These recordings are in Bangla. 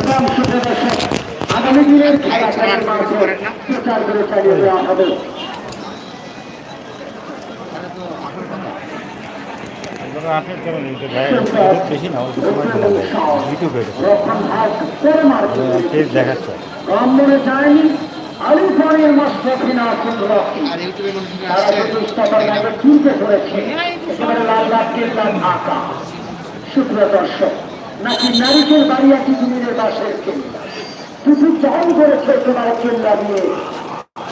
এবং সুপ্রদর্শক আগামী দিনের চালিয়ে দেওয়া হবে শুক্র দর্শক নাকি নারীকের বাড়ি একটি জমিনের বাসের কেল্লা কিছু চাল করেছে তোমার কেল্লা দিয়ে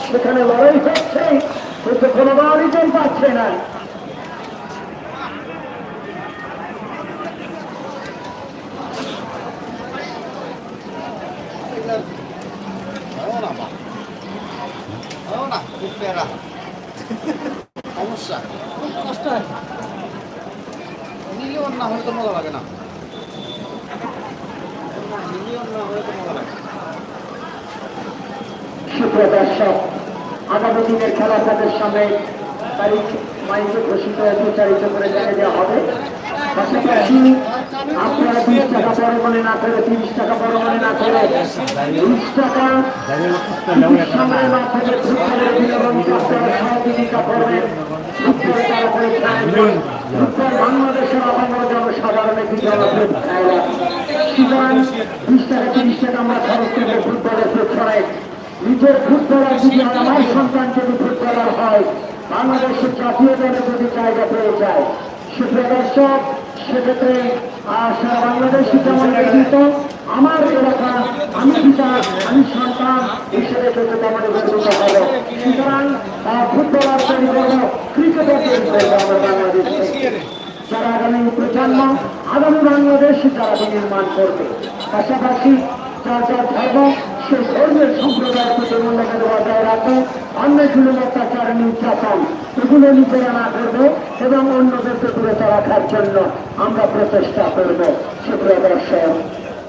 সেখানে লড়াই হচ্ছে কিন্তু কোনো বাড়িজন পাচ্ছে না সমস্যা খুব কষ্ট হয় মিলিয়ন না হলে তো মজা লাগে না না শুক্র দর্শক আগামী দিনের খেলা তাদের সামনে তারিখ মাইকে ঘোষিত প্রচারিত করে জানিয়ে দেওয়া হবে। পাশাপাশি আপনারা বিশ টাকা পরমানে না করে তিরিশ টাকা পরমানে না করে বিশ টাকা সামনের মাধ্যমে ফুটবলের বিনোদন সহযোগিতা করবেন ফুটবলে তারা করে খেলেন। ফুটবল বাংলাদেশের আপামর জনসাধারণের কি জনপ্রিয় খেলা সুতরাং বিশ টাকা তিরিশ টাকা আমরা খরচ করব ফুটবলের নিজের ফুটবলার যদি আমার সন্তান যদি ফুটবলার হয় বাংলাদেশের জাতীয় দলে যদি জায়গা পেয়ে যায় সুপ্রদর্শক সেক্ষেত্রে সারা বাংলাদেশে যেমন আমার এলাকা আমি পিতা আমি সন্তান হিসেবে কিন্তু তেমন গর্বিত হব সুতরাং ফুটবলার তৈরি করব ক্রিকেটার তৈরি করব আমরা বাংলাদেশ যারা আগামী প্রজন্ম, আগামী বাংলাদেশ যারা বিনির্মাণ করবে। পাশাপাশি যার যার ধর্ম সেই ধর্মের সম্প্রদায়ের প্রতি মূল্যকে বজায় রাখবে অন্যগুলো অত্যাচার, নির্যাতন, এগুলো নিজেরা না করবে এবং অন্যদেরকে বিরত রাখার জন্য আমরা প্রচেষ্টা করব। সুপ্রিয় দর্শক,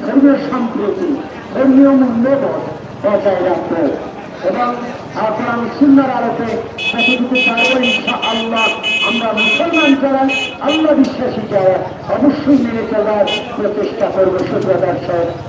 ধর্মীয় সম্প্রীতি, ধর্মীয় মূল্যবোধ বজায় রাখব। এবং আপনার সুন্দর আলোকে পারব ইনশা আল্লাহ আমরা মুসলমান যারা, আল্লাহ বিশ্বাসী যারা, অবশ্যই মেনে চলার প্রচেষ্টা করব। শুক্র দর্শক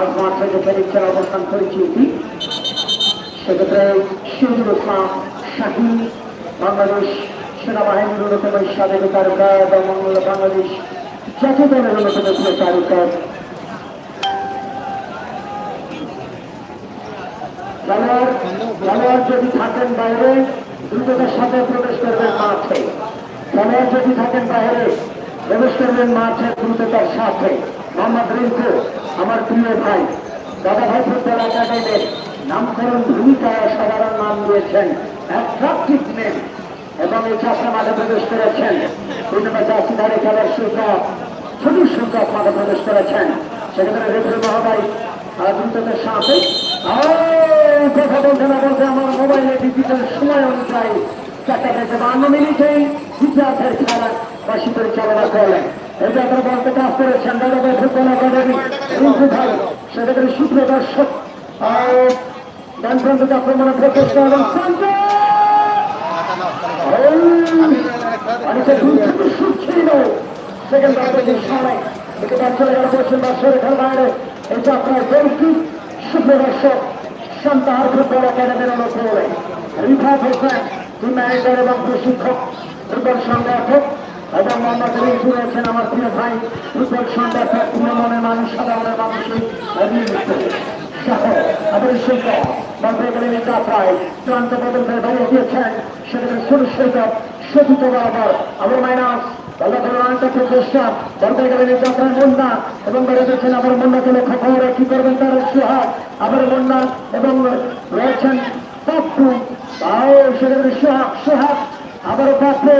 আজ মাঠ থেকে পরীক্ষার অবস্থান করেছি। সেক্ষেত্রে শহীদুল ইসলাম শাহিন বাংলাদেশ সেনাবাহিনীর অন্যতম সাবেক তারকা এবং বাংলাদেশ জাতীয় দলের অন্যতম খেলোয়াড় খেলোয়াড় যদি থাকেন বাইরে দ্রুততার সাথে প্রবেশ করবেন মাঠে। খেলোয়াড় যদি থাকেন বাইরে, প্রবেশ করবেন মাঠে দ্রুততার সাথে। মোহাম্মদ রিঙ্কু আমার প্রিয় ভাই, দাদা ভাই ফুটবল একাডেমির নামকরণ ভূমিকায় সাধারণ নাম দিয়েছেন এবং এই চাষা মাঠে প্রবেশ করেছেন। বিভিন্ন চাষিধারে খেলার সূচক ছোট সূচক মাঠে প্রবেশ করেছেন। সেখানে রেফারি মহোদয় দ্রুততার সাথে। কথা বলতে না বলতে আমার মোবাইলে ডিজিটাল সময় অনুযায়ী চারটা বেজে বান্ন মিনিটেই বিদ্যার্থের খেলা বাসী পরিচালনা করলেন। এই ব্যাপারে বলতে কাজ করেছেন দাদাভাই ফুটবল একাডেমি রিঙ্কু ভাই সেক্ষেত্রে সূত্র দর্শক ডান প্রান্ত আক্রমণে প্রচেষ্টা এবং সেকেন্ড বাইরে। এই যাত্রার গোলকিক সুপ্রদর্শক সন্তাহার ফুটবল একাডেমির অনুকূলে প্রশিক্ষক। সংগঠক এবং মোহাম্মদ রিঙ্কু রয়েছেন আমার প্রিয় ভাই সংগঠক প্রিয় মনের মানুষ সাধারণের মানুষই সহ আমাদের শিল্প বলতে গেলে যাত্রায় চূড়ান্ত করে দাঁড়িয়ে দিয়েছেন। সেখানে সুরক্ষিত সচিত বরাবর আমার মাইনাস মুন্না লক্ষ্য করে কি করবেন তার সোহাগ আমার মুন্না এবং রয়েছেন পাপ্পু। সেখানে সোহাগ সোহাগ আবার পাপ্পু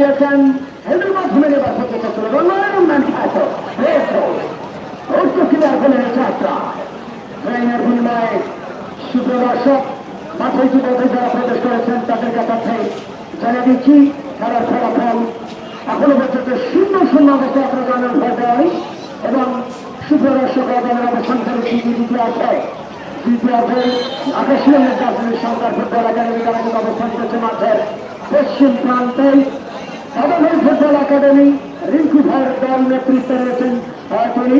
দিয়েছেন হেলমেট মাধ্যমে নেবার চেষ্টা ছিল রঙের খ্যাত ক্লিয়ার বলে যাত্রা ট্রেনের বিনিময়ে সুপ্রদর্শক মাথায় যুবকে যারা প্রবেশ করেছেন তাদের কাছে জানিয়ে দিচ্ছি খেলার ফলাফল এখনও পর্যন্ত শূন্য শূন্য অবস্থা আপনার অবস্থান করেছে মাঠের পশ্চিম প্রান্তে। অবহেল ফুটবল একাডেমি রিঙ্কু ভাইয়ের দল নেতৃত্বে রয়েছেন তিনি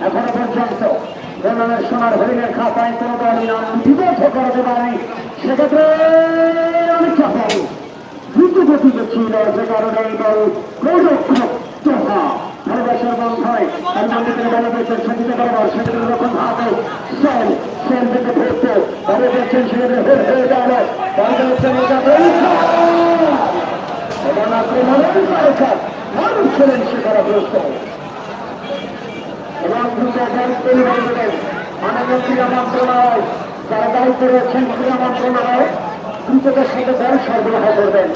এখনও পর্যন্ত রোনালের সোনার হরিণের খাতায় কোনো দলই বিবোধ করাতে পারেনি সেক্ষেত্রে অনেকটা পাবো দ্রুত গতিতে ছিল যে কারণে এই দল সেটিতে বরাবর সেটিতে যখন হাতে সেল সেল থেকে ফেরতে সেখানে হয়ে গেল এটা এবং আক্রমণের তারকা মানুষ ছিলেন শিকারগ্রস্ত এবং দ্রুত পরিবার দিলেন মাননীয় ক্রীড়া মন্ত্রণালয় যারা দায়িত্ব রয়েছেন ক্রীড়া মন্ত্রণালয় দ্রুততার সাথে দল সরবরাহ করবেন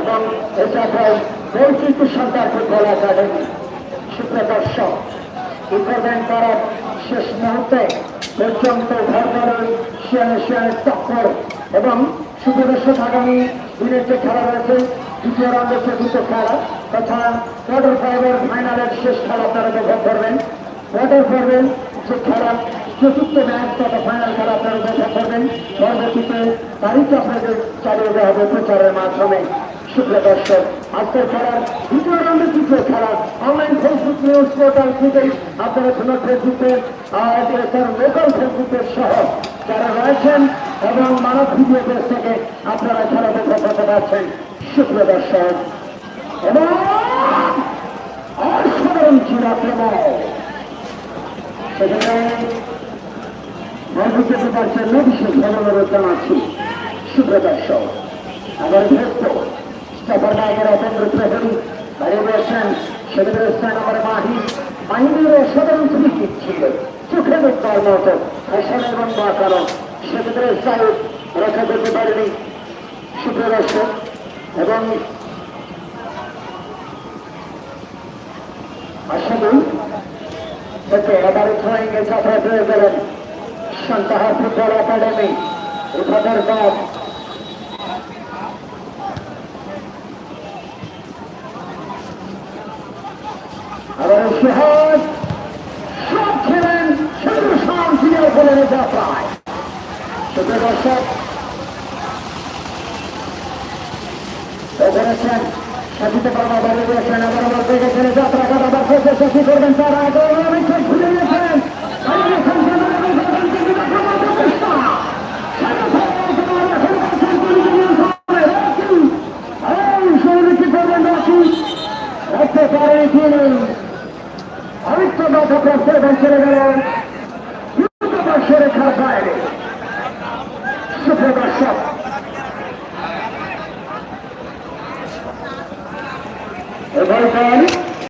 এবং এছাড়াও বৈচিত্র্য সন্তান ফুটবল একাডেমি সুপ্রদর্শক কি করবেন তারা শেষ মুহূর্তে পর্যন্ত ঘর দলের শিয়ানে শিয়ানে টক্কর এবং সুপ্রদর্শক আগামী দিনের যে খেলা রয়েছে, দ্বিতীয় রাউন্ডের চতুর্থ খেলা, তথা কোয়ার্টার ফাইনাল ফাইনালের শেষ খেলা আপনারা উপভোগ করবেন। কোয়ার্টার ফাইনাল যে খেলা, চতুর্থ ম্যাচ তথা ফাইনাল খেলা আপনারা উপভোগ করবেন। পরবর্তীতে তারিখ আপনাদের চালিয়ে দেওয়া হবে প্রচারের মাধ্যমে। শুক্র দর্শক, আজকের খেলার দ্বিতীয় আপনারা কোনো ফেসবুকে তার লোকাল ফেসবুকের সহ যারা রয়েছেন এবং মানব ভিডিও পেজ থেকে আপনারা খেলা উপভোগ করতে পারছেন শুক্র দর্শক, এবং অসাধারণ ছিল আক্রমণ সেখানে যেতে পারছেন না বিশেষ ধন্যবাদ জানাচ্ছি। শুক্র দর্শক আবার ভেস্ত স্টাফার নায়কের অপেন্দ্র প্রহরী বাইরে রয়েছেন সেখানে রয়েছেন আমার মাহি। মাহিনের অসাধারণ ছিল। চোখে দেখবার মতো এবং বা কারণ সেক্ষেত্রে সাহেব রক্ষা করতে পারেনি শুক্র দর্শক, এবং আসলে থেকে এবার থ্রোয়িংয়ে যাত্রা পেয়ে গেলেন সন্তাহা ফুটবল একাডেমি রিফাদের বাদ আবার সোহাগ সব খেলেন, শুধু যাত্রায় শুধু দর্শক করেছেন সাথীতে বাবা বাড়ি রয়েছেন আবার আমার থেকে ছেড়ে যাত্রা কাটা বা শেষে শেষই করবেন তার আগে? অনেক খুলে গেছেন। আরেকটা বাধা প্রাপ্ত এবং গেলেন সেরে খারাপ বাইরে সুপ্রদর্শক এবার